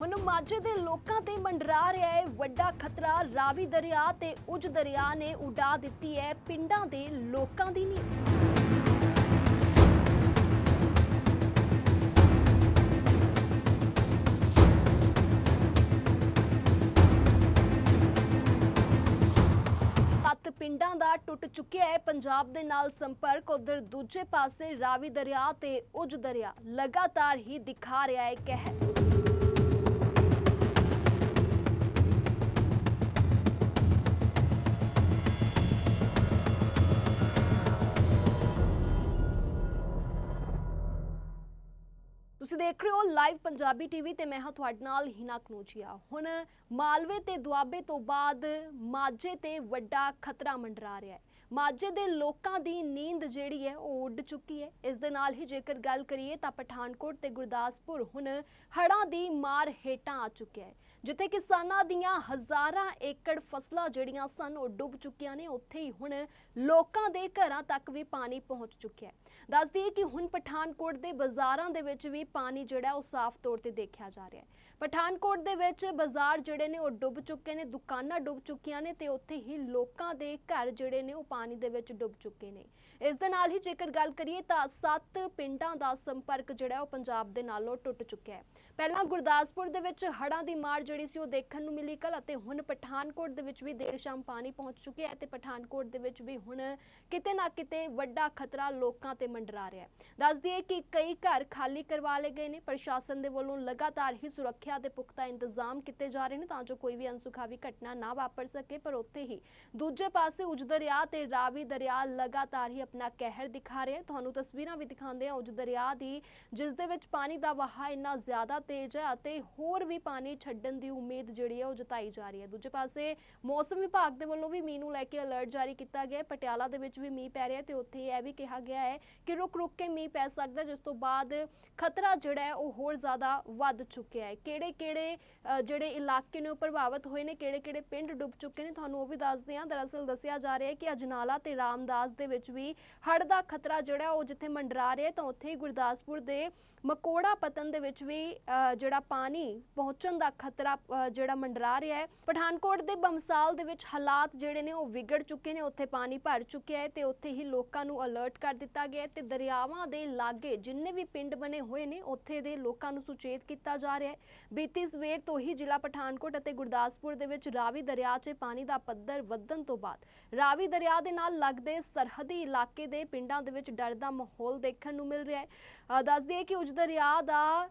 ਹੁਣ ਮਾਝੇ ਦੇ ਲੋਕਾਂ ਤੇ ਮੰਡਰਾ ਰਿਹਾ ਹੈ। ਵੱਡਾ ਖਤਰਾ, ਰਾਵੀ ਦਰਿਆ ਤੇ ਉਜ ਦਰਿਆ ਨੇ ਉਡਾ ਦਿੱਤੀ ਹੈ। ਪਿੰਡਾਂ ਦੇ ਲੋਕਾਂ ਦੀ ਨੀਂਦ ਸੱਤ ਪਿੰਡਾਂ ਦਾ ਟੁੱਟ ਚੁੱਕਿਆ ਹੈ। ਪੰਜਾਬ ਦੇ ਨਾਲ ਸੰਪਰਕ ਉਧਰ ਦੂਜੇ ਪਾਸੇ ਰਾਵੀ ਦਰਿਆ ਤੇ ਉਜ ਦਰਿਆ ਲਗਾਤਾਰ ਹੀ ਦਿਖਾ ਰਿਹਾ ਹੈ। ਕਹਿਰ ਤੁਸੀਂ ਦੇਖ ਰਹੇ ਹੋ ਲਾਈਵ ਪੰਜਾਬੀ ਟੀਵੀ ਤੇ ਮੈਂ ਹਾਂ ਤੁਹਾਡੇ ਨਾਲ ਹਿਨਾ ਕਨੂਚੀਆ ਹੁਣ ਮਾਲਵੇ ਤੇ ਦੁਆਬੇ ਤੋਂ ਬਾਅਦ ਮਾਝੇ ਤੇ ਵੱਡਾ ਖਤਰਾ ਮੰਡਰਾ ਰਿਹਾ ਹੈ। ਮਾਝੇ ਦੇ ਲੋਕਾਂ ਦੀ ਨੀਂਦ ਜਿਹੜੀ ਹੈ ਉਹ ਉੱਡ ਚੁੱਕੀ ਹੈ। ਇਸ ਦੇ ਨਾਲ ਹੀ ਜੇਕਰ ਗੱਲ ਕਰੀਏ ਤਾਂ ਪਠਾਨਕੋਟ ਤੇ ਗੁਰਦਾਸਪੁਰ ਹੁਣ ਹੜ੍ਹਾਂ ਦੀ ਮਾਰ ਹੇਠਾਂ ਆ ਚੁੱਕਿਆ ਹੈ। ਜਿੱਥੇ ਕਿਸਾਨਾਂ ਦੀਆਂ ਹਜ਼ਾਰਾਂ ਏਕੜ ਫਸਲਾਂ ਜਿਹੜੀਆਂ ਸਨ, ਉਹ ਡੁੱਬ ਚੁੱਕੀਆਂ ਨੇ। ਉੱਥੇ ਹੀ ਹੁਣ ਲੋਕਾਂ ਦੇ ਘਰਾਂ ਤੱਕ ਵੀ ਪਾਣੀ ਪਹੁੰਚ ਚੁੱਕਿਆ ਹੈ। ਦੱਸ ਦਈਏ ਕਿ ਹੁਣ ਪਠਾਨਕੋਟ ਦੇ ਬਾਜ਼ਾਰਾਂ ਦੇ ਵਿੱਚ ਵੀ ਪਾਣੀ ਜਿਹੜਾ, ਉਹ ਸਾਫ਼ ਤੌਰ ਤੇ ਦੇਖਿਆ ਜਾ ਰਿਹਾ ਹੈ। ਪਠਾਨਕੋਟ ਦੇ ਵਿੱਚ ਬਾਜ਼ਾਰ ਜਿਹੜੇ ਨੇ, ਉਹ ਡੁੱਬ ਚੁੱਕੇ ਨੇ, ਦੁਕਾਨਾਂ ਡੁੱਬ ਚੁੱਕੀਆਂ ਨੇ ਤੇ ਉੱਥੇ ਹੀ ਲੋਕਾਂ ਦੇ ਘਰ ਜਿਹੜੇ ਨੇ, ਉਹ ਪਾਣੀ ਦੇ ਵਿੱਚ ਡੁੱਬ ਚੁੱਕੇ ਨੇ। ਇਸ ਦੇ ਨਾਲ ਹੀ ਜੇਕਰ ਗੱਲ ਕਰੀਏ ਤਾਂ ਸੱਤ ਪਿੰਡਾਂ ਦਾ ਸੰਪਰਕ ਜਿਹੜਾ, ਉਹ ਪੰਜਾਬ ਦੇ ਨਾਲੋਂ ਟੁੱਟ ਚੁੱਕਿਆ ਹੈ। ਪਹਿਲਾਂ ਗੁਰਦਾਸਪੁਰ ਦੇ ਵਿੱਚ ਹੜ੍ਹਾਂ ਦੀ ਮਾਰ ਜਿਹੜੀ ਸੀ ਉਹ ਦੇਖਣ ਨੂੰ ਮਿਲੀ ਕੱਲ ਅਤੇ ਹੁਣ ਪਠਾਨਕੋਟ ਦੇ ਵਿੱਚ ਵੀ ਦੇਰ ਸ਼ਾਮ ਪਾਣੀ ਪਹੁੰਚ ਚੁੱਕਿਆ ਹੈ ਤੇ ਪਠਾਨਕੋਟ ਦੇ ਵਿੱਚ ਵੀ ਹੁਣ ਕਿਤੇ ਨਾ ਕਿਤੇ ਵੱਡਾ ਖਤਰਾ ਲੋਕਾਂ ਤੇ ਮੰਡਰਾ ਰਿਹਾ ਹੈ। ਦੱਸ ਦਈਏ ਕਿ ਕਈ ਘਰ ਖਾਲੀ ਕਰਵਾ ਲਏ ਗਏ ਨੇ, ਪ੍ਰਸ਼ਾਸਨ ਦੇ ਵੱਲੋਂ ਲਗਾਤਾਰ ਹੀ ਸੁਰੱਖਿਆ ਦੇ ਪੁਖਤਾ ਇੰਤਜ਼ਾਮ ਕੀਤੇ ਜਾ ਰਹੇ ਨੇ ਤਾਂ ਜੋ ਕੋਈ ਵੀ ਅਨਸੁਖਾਵੀ ਘਟਨਾ ਨਾ ਵਾਪਰ ਸਕੇ, ਪਰ ਉੱਥੇ ਹੀ ਦੂਜੇ ਪਾਸੇ ਉਜ ਦਰਿਆ ਤੇ ਰਾਵੀ ਦਰਿਆ ਲਗਾਤਾਰ ਹੀ ਆਪਣਾ ਕਹਿਰ ਦਿਖਾ ਰਿਹਾ ਤੁਹਾਨੂੰ ਤਸਵੀਰਾਂ ਵੀ ਦਿਖਾਉਂਦੇ ਆ ਉਜ ਦਰਿਆ ਦੀ ਜਿਸ ਦੇ ਵਿੱਚ ਪਾਣੀ ਦਾ ਵਹਾਅ ਇੰਨਾ ਜ਼ਿਆਦਾ ਤੇਜ਼ ਹੈ ਅਤੇ ਹੋਰ ਵੀ ਪਾਣੀ ਛੱਡਣ ਦੀ ਉਮੀਦ ਜਿਹੜੀ ਹੈ ਉਹ ਜਤਾਈ ਜਾ ਰਹੀ ਹੈ। ਦੂਜੇ ਪਾਸੇ ਮੌਸਮ ਵਿਭਾਗ ਦੇ ਵੱਲੋਂ ਵੀ ਮੀਂਹ ਨੂੰ ਲੈ ਕੇ ਅਲਰਟ ਜਾਰੀ ਕੀਤਾ ਗਿਆ ਹੈ। ਪਟਿਆਲਾ ਦੇ ਵਿੱਚ ਵੀ ਮੀਂਹ ਪੈ ਰਿਹਾ ਤੇ ਉੱਥੇ ਇਹ ਵੀ ਕਿਹਾ ਗਿਆ ਹੈ ਕਿ ਰੁਕ ਰੁਕ ਕੇ ਮੀਂਹ ਪੈ ਸਕਦਾ ਜਿਸ ਤੋਂ ਬਾਅਦ ਖਤਰਾ ਜਿਹੜਾ ਹੈ ਉਹ ਹੋਰ ਜ਼ਿਆਦਾ ਵੱਧ ਚੁੱਕਿਆ ਹੈ। ਕਿਹੜੇ ਕਿਹੜੇ ਜਿਹੜੇ ਇਲਾਕੇ ਨੇ ਉਹ ਪ੍ਰਭਾਵਿਤ ਹੋਏ ਨੇ ਕਿਹੜੇ ਕਿਹੜੇ ਪਿੰਡ ਡੁੱਬ ਚੁੱਕੇ ਨੇ, ਤੁਹਾਨੂੰ ਉਹ ਵੀ ਦੱਸਦੇ ਹਾਂ। ਦਰਅਸਲ ਦੱਸਿਆ ਜਾ ਰਿਹਾ ਹੈ ਕਿ ਅਜਨਾਲਾ ਤੇ ਰਾਮਦਾਸ ਦੇ ਵਿੱਚ ਵੀ ਹੜ੍ਹ ਦਾ ਖਤਰਾ ਜਿਹੜਾ ਉਹ ਜਿੱਥੇ ਮੰਡਰਾ ਰਿਹਾ ਤਾਂ ਉੱਥੇ ਹੀ ਗੁਰਦਾਸਪੁਰ ਦੇ ਮਕੋੜਾ ਪਤਨ ਦੇ ਵਿੱਚ ਵੀ ਜਿਹੜਾ ਪਾਣੀ ਪਹੁੰਚਣ ਦਾ ਖਤਰਾ ਅ, ਜਿਹੜਾ ਮੰਡਰਾ ਰਿਹਾ ਹੈ। ਪਠਾਨਕੋਟ ਦੇ ਬਮਸਾਲ ਦੇ ਵਿੱਚ ਹਾਲਾਤ ਜਿਹੜੇ ਨੇ ਉਹ ਵਿਗੜ ਚੁੱਕੇ ਨੇ। ਉੱਥੇ ਪਾਣੀ ਭਰ ਚੁੱਕਿਆ ਹੈ ਤੇ ਉੱਥੇ ਹੀ ਲੋਕਾਂ ਨੂੰ ਅਲਰਟ ਕਰ ਦਿੱਤਾ ਗਿਆ ਹੈ ਤੇ ਦਰਿਆਵਾਂ ਦੇ ਲਾਗੇ ਜਿੰਨੇ ਵੀ ਪਿੰਡ ਬਣੇ ਹੋਏ ਨੇ ਉੱਥੇ ਦੇ ਲੋਕਾਂ ਨੂੰ ਸੁਚੇਤ ਕੀਤਾ ਜਾ ਰਿਹਾ ਹੈ। ਬੀਤੀ ਸਵੇਰ ਤੋਂ ਹੀ ਜ਼ਿਲ੍ਹਾ ਪਠਾਨਕੋਟ ਅਤੇ ਗੁਰਦਾਸਪੁਰ ਦੇ ਵਿੱਚ ਰਾਵੀ ਦਰਿਆ 'ਚ ਪਾਣੀ ਦਾ ਪੱਧਰ ਵਧਣ ਤੋਂ ਬਾਅਦ ਰਾਵੀ ਦਰਿਆ ਦੇ ਨਾਲ ਲੱਗਦੇ ਸਰਹੱਦੀ ਇਲਾਕੇ ਦੇ ਪਿੰਡਾਂ ਦੇ ਵਿੱਚ ਡਰ ਦਾ ਮਾਹੌਲ ਦੇਖਣ ਨੂੰ ਮਿਲ ਰਿਹਾ ਹੈ। ਅ, ਦੱਸ ਦਈਏ ਕਿ ਉਜ ਦਰਿਆ ਦਾ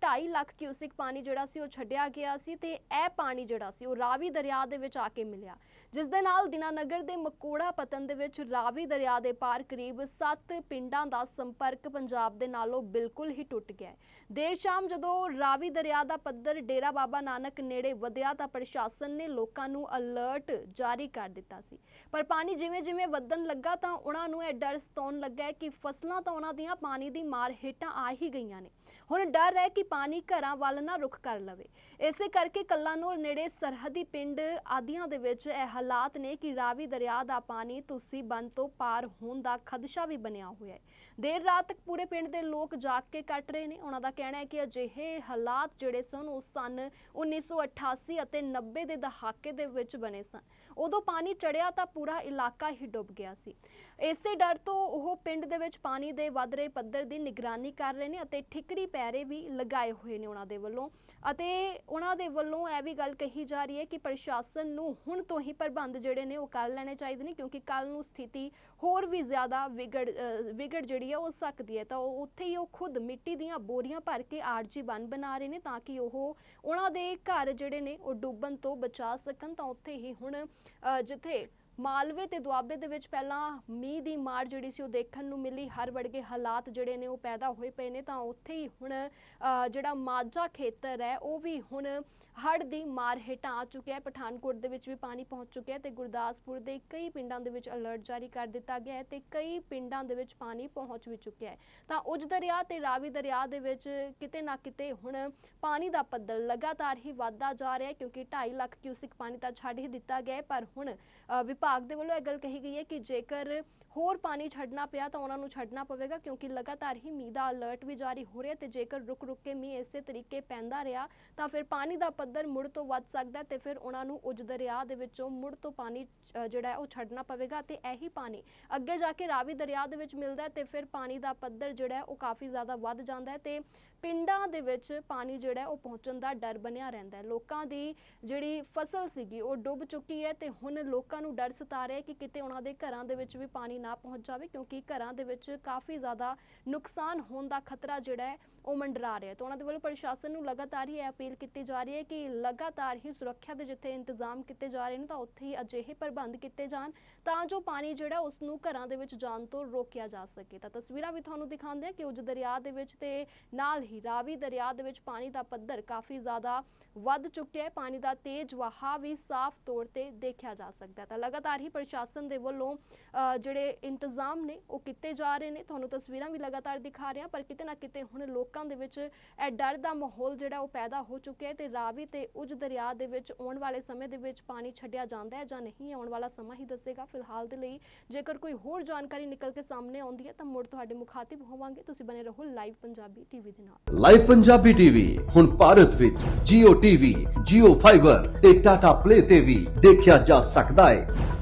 2.5 ਲੱਖ ਕਿਊਸਿਕ ਪਾਣੀ ਜਿਹੜਾ ਸੀ ਉਹ ਛੱਡਿਆ ਗਿਆ ਸੀ ਤੇ ਇਹ ਪਾਣੀ ਜਿਹੜਾ ਸੀ ਉਹ ਰਾਵੀ ਦਰਿਆ ਦੇ ਵਿੱਚ ਆ ਕੇ ਮਿਲਿਆ। ਜਿਸ ਦੇ ਨਾਲ ਦਿਨਾਨਗਰ ਦੇ ਮਕੋੜਾ ਪਤਨ ਦੇ ਵਿੱਚ ਰਾਵੀ ਦਰਿਆ ਦੇ ਪਾਰ ਕਰੀਬ 7 ਪਿੰਡਾਂ ਦਾ ਸੰਪਰਕ ਪੰਜਾਬ ਦੇ ਨਾਲੋਂ ਬਿਲਕੁਲ ਹੀ ਟੁੱਟ ਗਿਆ ਦੇਰ ਸ਼ਾਮ ਜਦੋਂ ਰਾਵੀ ਦਰਿਆ ਦਾ ਪੱਧਰ ਡੇਰਾ ਬਾਬਾ ਨਾਨਕ ਨੇੜੇ ਵਧਿਆ ਤਾਂ ਪ੍ਰਸ਼ਾਸਨ ਨੇ ਲੋਕਾਂ ਨੂੰ ਅਲਰਟ ਜਾਰੀ ਕਰ ਦਿੱਤਾ ਸੀ। ਪਰ ਪਾਣੀ ਜਿਵੇਂ ਜਿਵੇਂ ਵਧਣ ਲੱਗਾ ਤਾਂ ਉਹਨਾਂ ਨੂੰ ਇਹ ਡਰ ਸਤਾਉਣ ਲੱਗਾ ਕਿ ਫਸਲਾਂ ਤਾਂ ਉਹਨਾਂ ਦੀਆਂ ਪਾਣੀ ਦੀ ਮਾਰ ਹੇਠਾਂ ਆ ਹੀ ਗਈਆਂ ਨੇ। ਹੁਣ ਡਰ ਹੈ ਕਿ ਪਾਣੀ ਘਰਾਂ ਵੱਲ ਨਾ ਰੁਖ ਕਰ ਲਵੇ। ਇਸੇ ਕਰਕੇ ਕੱਲਾਨੌਰ ਨੇੜੇ ਸਰਹੱਦੀ ਪਿੰਡ ਆਦੀਆਂ ਦੇ ਵਿੱਚ ਇਹ ਹਾਲਾਤ ਨੇ ਕਿ ਰਾਵੀ ਦਰਿਆ ਦਾ ਪਾਣੀ ਤੁਸੀਂ ਬੰਨ ਤੋਂ ਪਾਰ ਹੋਣ ਦਾ ਖਦਸ਼ਾ ਵੀ ਬਣਿਆ ਹੋਇਆ ਹੈ। ਦੇਰ ਰਾਤ ਤੱਕ ਪੂਰੇ ਪਿੰਡ ਦੇ ਲੋਕ ਜਾਗ ਕੇ ਕੱਟ ਰਹੇ ਨੇ। ਉਹਨਾਂ ਦਾ ਕਹਿਣਾ ਹੈ ਕਿ ਅਜਿਹੇ ਹਾਲਾਤ ਜਿਹੜੇ ਸਨ, ਉਹ ਸਨ 1988 ਅਤੇ 90 ਦੇ ਦਹਾਕੇ ਦੇ ਵਿੱਚ ਬਣੇ ਸਨ। ਉਦੋਂ ਪਾਣੀ ਚੜਿਆ ਤਾਂ ਪੂਰਾ ਇਲਾਕਾ ਹੀ ਡੁੱਬ ਗਿਆ ਸੀ। ਇਸੇ ਡਰ ਤੋਂ ਉਹ ਪਿੰਡ ਦੇ ਵਿੱਚ ਪਾਣੀ ਦੇ ਵੱਧ ਰਹੇ ਪੱਧਰ ਦੀ ਨਿਗਰਾਨੀ ਕਰ ਰਹੇ ਨੇ ਅਤੇ ਠਿਕਰੀ ਪੈਰੇ ਵੀ ਲਗਾਏ ਹੋਏ ਨੇ ਉਹਨਾਂ ਦੇ ਵੱਲੋਂ। ਅਤੇ ਉਹਨਾਂ ਦੇ ਵੱਲੋਂ ਇਹ ਵੀ ਗੱਲ ਕਹੀ ਜਾ ਰਹੀ ਹੈ ਕਿ ਪ੍ਰਸ਼ਾਸਨ ਨੂੰ ਹੁਣ ਤੋਂ ਹੀ ਪ੍ਰਬੰਧ ਜਿਹੜੇ ਨੇ ਉਹ ਕਰ ਲੈਣੇ ਚਾਹੀਦੇ ਨੇ, ਕਿਉਂਕਿ ਕੱਲ ਨੂੰ ਸਥਿਤੀ ਹੋਰ ਵੀ ਜ਼ਿਆਦਾ ਵਿਗੜ ਵਿਗੜ ਜਿਹੜੀ ਹੈ ਉਹ ਸਕਦੀ ਹੈ। ਤਾਂ ਉਹ ਉੱਥੇ ਹੀ ਉਹ ਖੁਦ ਮਿੱਟੀ ਦੀਆਂ ਬੋਰੀਆਂ ਭਰ ਕੇ ਆਰਜੀ ਬੰਨ ਬਣਾ ਰਹੇ ਨੇ ਤਾਂ ਕਿ ਉਹ ਉਹਨਾਂ ਦੇ ਘਰ ਜਿਹੜੇ ਨੇ ਉਹ ਡੁੱਬਣ ਤੋਂ ਬਚਾ ਸਕਣ। ਤਾਂ ਉੱਥੇ ਹੀ ਹੁਣ ਜਿੱਥੇ ਮਾਲਵੇ ਤੇ ਦੁਆਬੇ ਦੇ ਵਿੱਚ ਪਹਿਲਾਂ ਮੀਂਹ ਦੀ ਮਾਰ ਜਿਹੜੀ ਸੀ ਉਹ ਦੇਖਣ ਨੂੰ ਮਿਲੀ। ਹਰ ਵਰਗੇ ਹਾਲਾਤ ਜਿਹੜੇ ਨੇ ਉਹ ਪੈਦਾ ਹੋਏ ਪਏ ਨੇ। ਤਾਂ ਉੱਥੇ ਹੀ ਹੁਣ ਜਿਹੜਾ ਮਾਝਾ ਖੇਤਰ ਹੈ ਉਹ ਵੀ ਹੁਣ ਹੜ੍ਹ ਦੀ ਮਾਰ ਹੇਠਾਂ ਆ ਚੁੱਕਿਆ ਹੈ। ਪਠਾਨਕੋਟ ਦੇ ਵਿੱਚ ਵੀ ਪਾਣੀ ਪਹੁੰਚ ਚੁੱਕਿਆ ਹੈ ਤੇ ਗੁਰਦਾਸਪੁਰ ਦੇ ਕਈ ਪਿੰਡਾਂ ਦੇ ਵਿੱਚ ਅਲਰਟ ਜਾਰੀ ਕਰ ਦਿੱਤਾ ਗਿਆ ਹੈ ਤੇ ਕਈ ਪਿੰਡਾਂ ਦੇ ਵਿੱਚ ਪਾਣੀ ਪਹੁੰਚ ਵੀ ਚੁੱਕਿਆ ਹੈ। ਤਾਂ ਉਜ ਦਰਿਆ ਤੇ ਰਾਵੀ ਦਰਿਆ ਦੇ ਵਿੱਚ ਕਿਤੇ ਨਾ ਕਿਤੇ ਹੁਣ ਪਾਣੀ ਦਾ ਪੱਧਰ ਲਗਾਤਾਰ ਹੀ ਵਧਦਾ ਜਾ ਰਿਹਾ ਹੈ ਕਿਉਂਕਿ 2.5 ਲੱਖ ਕਿਊਸਿਕ ਪਾਣੀ ਤਾਂ ਛੱਡ ਹੀ ਦਿੱਤਾ ਗਿਆ ਹੈ। ਪਰ ਹੁਣ ਅ, ਵਿਭਾਗ ਦੇ ਵੱਲੋਂ ਇਹ ਗੱਲ ਕਹੀ ਗਈ ਹੈ ਕਿ ਜੇਕਰ ਹੋਰ ਪਾਣੀ ਛੱਡਣਾ ਪਿਆ ਤਾਂ ਉਹਨਾਂ ਨੂੰ ਛੱਡਣਾ ਪਵੇਗਾ, ਕਿਉਂਕਿ ਲਗਾਤਾਰ ਹੀ ਮੀਂਹ ਦਾ ਅਲਰਟ ਵੀ ਜਾਰੀ ਹੋ ਰਿਹਾ ਤੇ ਜੇਕਰ ਰੁਕ-ਰੁਕ ਕੇ ਮੀਂਹ ਇਸੇ ਤਰੀਕੇ ਪੈਂਦਾ ਰਿਹਾ, ਤਾਂ ਫਿਰ ਪਾਣੀ ਦਾ ਪੱਧਰ ਮੁੜ ਤੋਂ ਵੱਧ ਸਕਦਾ ਹੈ ਤੇ ਫਿਰ ਉਹਨਾਂ ਨੂੰ ਉਜ ਦਰਿਆ ਦੇ ਵਿੱਚੋਂ ਮੁੜ ਤੋਂ ਪਾਣੀ ਜਿਹੜਾ ਉਹ ਛੱਡਣਾ ਪਵੇਗਾ ਤੇ ਇਹੀ ਪਾਣੀ ਅੱਗੇ ਜਾ ਕੇ ਰਾਵੀ ਦਰਿਆ ਦੇ ਵਿੱਚ ਮਿਲਦਾ ਹੈ ਤੇ ਫਿਰ ਪਾਣੀ ਦਾ ਪੱਧਰ ਜਿਹੜਾ ਉਹ ਕਾਫੀ ਜ਼ਿਆਦਾ ਵੱਧ ਜਾਂਦਾ ਹੈ ਤੇ ਪਿੰਡਾਂ ਦੇ ਵਿੱਚ ਪਾਣੀ ਜਿਹੜਾ ਉਹ ਪਹੁੰਚਣ ਦਾ ਡਰ ਬਣਿਆ ਰਹਿੰਦਾ ਹੈ। ਲੋਕਾਂ ਦੀ ਜਿਹੜੀ ਫਸਲ ਸੀਗੀ ਉਹ ਡੁੱਬ ਚੁੱਕੀ ਹੈ ਤੇ ਹੁਣ ਲੋਕਾਂ ਨੂੰ ਡਰ ਸਤਾ ਰਿਹਾ ਹੈ ਕਿ ਕਿਤੇ ਉਹਨਾਂ ਦੇ ਘਰਾਂ ਦੇ ਵਿੱਚ ਵੀ ਪਾਣੀ ਨਾ ਪਹੁੰਚ ਜਾਵੇ ਕਿਉਂਕਿ ਘਰਾਂ ਦੇ ਵਿੱਚ ਕਾਫੀ ਜ਼ਿਆਦਾ ਨੁਕਸਾਨ ਹੋਣ ਦਾ ਖਤਰਾ ਜਿਹੜਾ ਹੈ ਉਹ ਮੰਡਰਾ ਰਿਹਾ ਤਾਂ ਉਹਨਾਂ ਦੇ ਵੱਲੋਂ ਪ੍ਰਸ਼ਾਸਨ ਨੂੰ ਲਗਾਤਾਰ ਹੀ ਇਹ ਅਪੀਲ ਕੀਤੀ ਜਾ ਰਹੀ ਹੈ ਕਿ ਲਗਾਤਾਰ ਹੀ ਸੁਰੱਖਿਆ ਦੇ ਜਿੱਥੇ ਇੰਤਜ਼ਾਮ ਕੀਤੇ ਜਾ ਰਹੇ ਨੇ, ਤਾਂ ਉੱਥੇ ਹੀ ਅਜਿਹੇ ਪ੍ਰਬੰਧ ਕੀਤੇ ਜਾਣ, ਤਾਂ ਜੋ ਪਾਣੀ ਜਿਹੜਾ ਉਸ ਨੂੰ ਘਰਾਂ ਦੇ ਵਿੱਚ ਜਾਣ ਤੋਂ ਰੋਕਿਆ ਜਾ ਸਕੇ। ਤਾਂ ਤਸਵੀਰਾਂ ਵੀ ਤੁਹਾਨੂੰ ਦਿਖਾਉਂਦੇ ਆ ਕਿ ਉਜ ਦਰਿਆ ਦੇ ਵਿੱਚ ਤੇ ਨਾਲ ਹੀ ਰਾਵੀ ਦਰਿਆ ਦੇ ਵਿੱਚ ਪਾਣੀ ਦਾ ਪੱਧਰ ਕਾਫੀ ਜ਼ਿਆਦਾ ਵੱਧ ਚੁੱਕਿਆ ਹੈ। ਪਾਣੀ ਦਾ ਤੇਜ਼ ਵਹਾਅ ਵੀ ਸਾਫ਼ ਤੌਰ ਤੇ ਦੇਖਿਆ ਜਾ ਸਕਦਾ ਤਾਂ ਲਗਾਤਾਰ ਹੀ ਪ੍ਰਸ਼ਾਸਨ ਦੇ ਵੱਲੋਂ ਜਿਹੜੇ ਇੰਤਜ਼ਾਮ ਨੇ ਉਹ ਕੀਤੇ ਜਾ ਰਹੇ ਨੇ। ਤੁਹਾਨੂੰ ਤਸਵੀਰਾਂ ਵੀ ਲਗਾਤਾਰ ਦਿਖਾ ਰਹੇ ਹਾਂ, ਪਰ ਕਿਤੇ ਨਾ ਕਿਤੇ ਹੁਣ ਲੋਕ ਦੇ ਵਿੱਚ ਇਹ ਡਰ ਦਾ ਮਾਹੌਲ ਜਿਹੜਾ ਉਹ ਪੈਦਾ ਹੋ ਚੁੱਕਿਆ ਹੈ ਤੇ ਰਾਵੀ ਤੇ ਉਜ ਦਰਿਆ ਦੇ ਵਿੱਚ ਆਉਣ ਵਾਲੇ ਸਮੇਂ ਦੇ ਵਿੱਚ ਪਾਣੀ ਛੱਡਿਆ ਜਾਂਦਾ ਹੈ ਜਾਂ ਨਹੀਂ ਆਉਣ ਵਾਲਾ ਸਮਾਂ ਹੀ ਦੱਸੇਗਾ। ਫਿਲਹਾਲ ਦੇ ਲਈ ਜੇਕਰ ਕੋਈ ਹੋਰ ਜਾਣਕਾਰੀ ਨਿਕਲ ਕੇ ਸਾਹਮਣੇ ਆਉਂਦੀ ਹੈ ਤਾਂ ਮੁੜ ਤੁਹਾਡੇ ਮੁਖਾਤਿਬ ਹੋਵਾਂਗੇ। ਤੁਸੀਂ ਬਨੇ ਰਹੋ ਲਾਈਵ ਪੰਜਾਬੀ ਟੀਵੀ ਦੇ ਨਾਲ। ਲਾਈਵ ਪੰਜਾਬੀ ਟੀਵੀ ਹੁਣ ਭਾਰਤ ਵਿੱਚ Jio TV, Jio Fiber ਤੇ Tata Play ਤੇ ਵੀ ਦੇਖਿਆ ਜਾ ਸਕਦਾ ਹੈ।